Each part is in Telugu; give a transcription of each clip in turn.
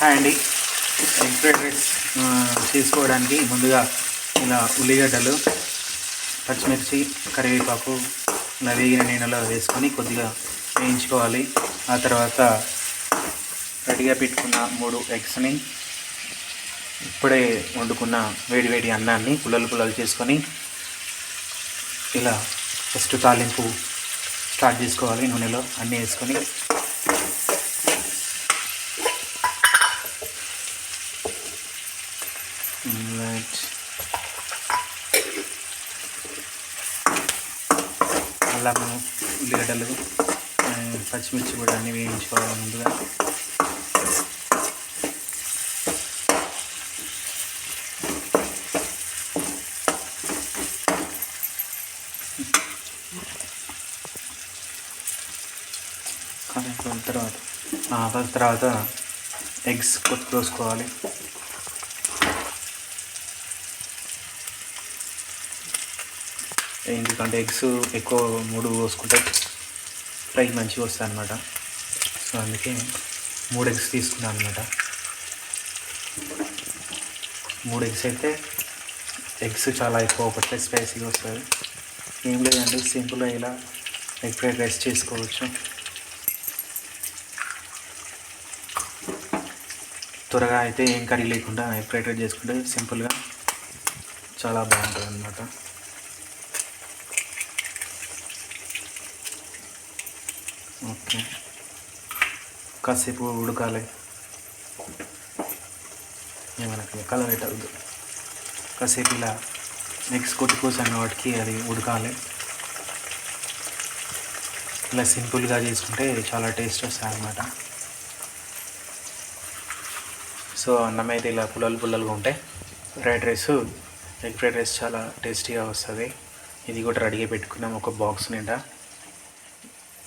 హాయ్ అండి. ఎగ్ ఫ్రైడ్ రైస్ చేసుకోవడానికి ముందుగా ఇలా ఉల్లిగడ్డలు పచ్చిమిర్చి కరివేపాకు ఇలా వేగిన నీళ్ళలో వేసుకొని కొద్దిగా వేయించుకోవాలి. ఆ తర్వాత రెడీగా పెట్టుకున్న మూడు ఎగ్స్ని ఇప్పుడే వండుకున్న వేడి వేడి అన్నాన్ని పుల్లలు పుల్లలు చేసుకొని ఇలా ఫస్ట్ తాలింపు స్టార్ట్ చేసుకోవాలి నూనెలో. అన్నీ వేసుకొని అల్లము ఉల్లిగడ్డలు పచ్చిమిర్చి కూడా అన్నీ వేయించుకోవాలి ముందుగా. తర్వాత తర్వాత ఎగ్స్ కొట్టుకోసుకోవాలి ఎందుకంటే ఎగ్స్ ఎక్కువ మూడు పోసుకుంటే ఫ్రై మంచిగా వస్తాయి అనమాట సో అందుకే మూడు ఎగ్స్ తీసుకున్నాను అనమాట మూడు ఎగ్స్ అయితే ఎగ్స్ చాలా ఎక్కువ ఒకటే స్పైసీగా వస్తుంది. ఏం లేదండి సింపుల్గా ఇలా ఎగ్ ఫ్రైడ్ రైస్ చేసుకోవచ్చు. త్వరగా అయితే ఏం కర్రీ లేకుండా ఎగ్ ఫ్రైడ్ రైస్ చేసుకుంటే సింపుల్గా చాలా బాగుంటుంది అనమాట ఓకే. కాసేపు ఉడకాలి. మనకి కలర్ అవుతుంది కాసేపు ఇలా నెక్స్ట్ కొట్టి కోసాను వాటికి అది ఉడకాలి. ఇలా సింపుల్గా చేసుకుంటే చాలా టేస్ట్ వస్తాయి అన్నమాట. సో అన్నం అయితే ఇలా పుల్లలు పుల్లలుగా ఉంటాయి fried rice egg fried rice చాలా టేస్టీగా వస్తుంది. ఇది కూడా రెడీగా పెట్టుకున్నాం ఒక బాక్స్ నిండా.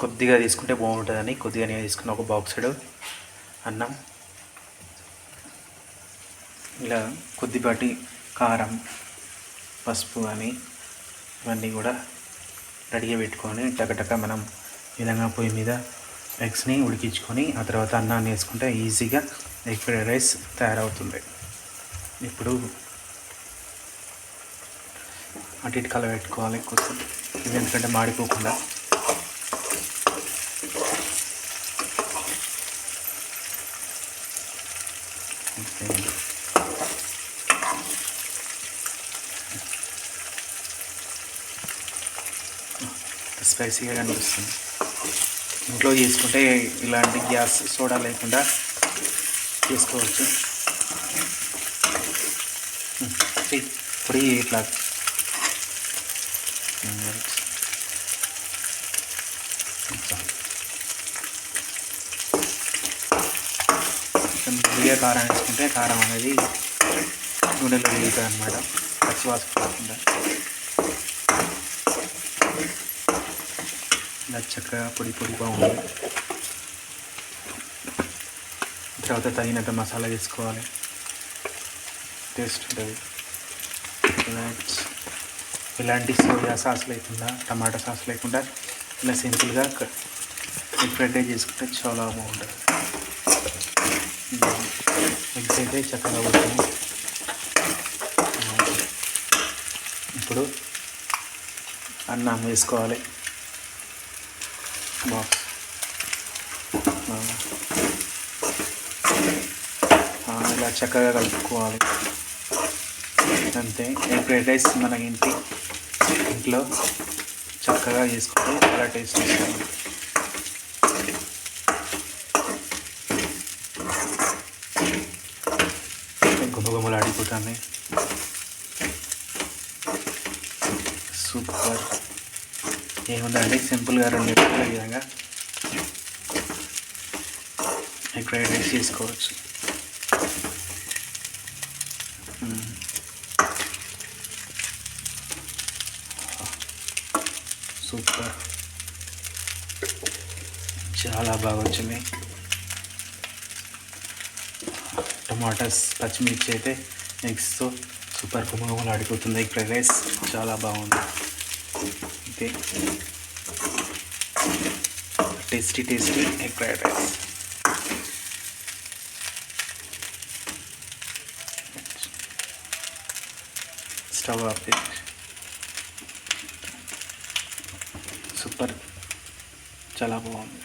కొద్దిగా తీసుకుంటే బాగుంటుందని కొద్దిగానే తీసుకున్న ఒక బాక్సుడు అన్నం ఇలా కొద్దిపాటి కారం పసుపు అని ఇవన్నీ కూడా రెడీగా పెట్టుకొని టకటక మనం విధంగా పొయ్యి మీద ఎగ్స్ని ఉడికించుకొని ఆ తర్వాత అన్నాన్ని వేసుకుంటే ఈజీగా ఎగ్ ఫ్రైడ్ రైస్ తయారవుతుంది. ఇప్పుడు అటు ఇటు కలబెట్టుకోవాలి కొంచెం ఎందుకంటే మాడిపోకుండా. స్పైసీగా కనిపిస్తుంది. ఇంట్లో చేసుకుంటే ఇలాంటి గ్యాస్ సోడా లేకుండా చేసుకోవచ్చు. ఇప్పుడు ఇట్లా ఉమ్, రైట్. కొంచెం. కొంచెం కొద్దిగా కారం వేసుకుంటే కారం అనేది నూనెలో వేగుతుంది అనమాట పచ్చివాసన కాకుండా ఇలా చక్కగా పొడి పొడి బాగుంది తర్వాత తగినంత మసాలా వేసుకోవాలి. టేస్ట్ ఉంటుంది. రైట్. ఇలాంటి సోయా సాస్ లేకుండా టమాటా సాస్ లేకుండా ఇలా సింపుల్గా ఫ్రైడ్ చేసుకుంటే చాలా బాగుంటుంది. ఎగ్స్ అయితే చక్కగా ఉడుతుంది ఇప్పుడు అన్నం వేసుకోవాలి. బా. ఇలా చక్కగా కలుపుకోవాలి. అంతే. ఎగ్ ఫ్రైడ్ రైస్ మన ఇంటి ఇంట్లో చక్కగా చేసుకుంటే చాలా టేస్ట్ వస్తుంది? గుమ్మగుమ్మలు ఆడిపోతుంది సూపర్. ఏముందండి? సింపుల్గా రెండు నిమిషాల విధంగా ఎగ్ ఫ్రైడ్ రైస్ చేసుకోవచ్చు. సూపర్. చాలా బాగా వచ్చింది. టమాటాస్ పచ్చిమిర్చి అయితే నెక్స్ట్ సూపర్ కుమగుమలు అడుగుతుంది ఎగ్ ఫ్రైడ్ రైస్ చాలా బాగుంది. అయితే tasty tasty egg fried rice stove off super చాలా బాగుంది.